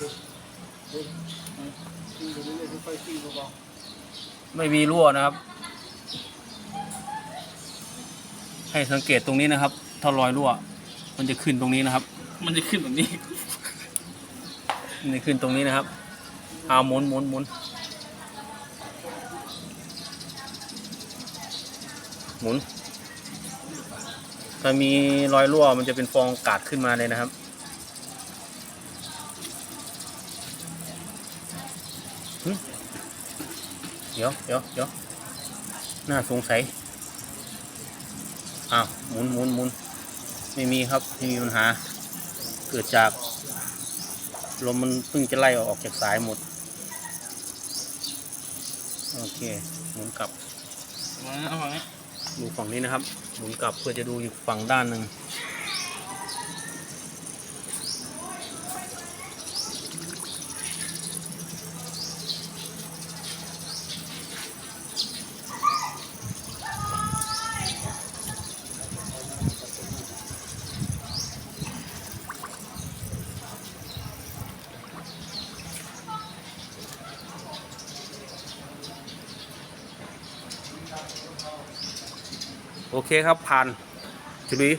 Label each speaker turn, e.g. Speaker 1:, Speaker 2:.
Speaker 1: เฮ้ยตีไปเรื่อยๆค่อยๆตีเบา
Speaker 2: ไม่มีรั่วนะครับ ให้สังเกตตรงนี้นะครับ ถ้ารอยรั่ว มันจะขึ้นตรงนี้นะครับ
Speaker 3: มันจะขึ้นแบบนี้
Speaker 2: มันจะขึ้นตรงนี้นะครับเอาหมุนหมุนหมุนหมุนถ้ามีรอยรั่วมันจะเป็นฟองกาดขึ้นมาเลยนะครับ เดี๋ยวเดี๋ยวเดี๋ยวน่าสงสัย อ้าว หมุนหมุนหมุนไม่มีครับ ไม่มีปัญหา เกิดจาก ลมมันเพิ่งจะไล่ออกจากสายหมด โอเค หมุนกลับ
Speaker 3: มาเอาฝั่งนี้
Speaker 2: ดูฝั่งนี้นะครับ หมุนกลับเพื่อจะดูอีกฝั่งด้านหนึ่ง โอเคครับผ่านจุลี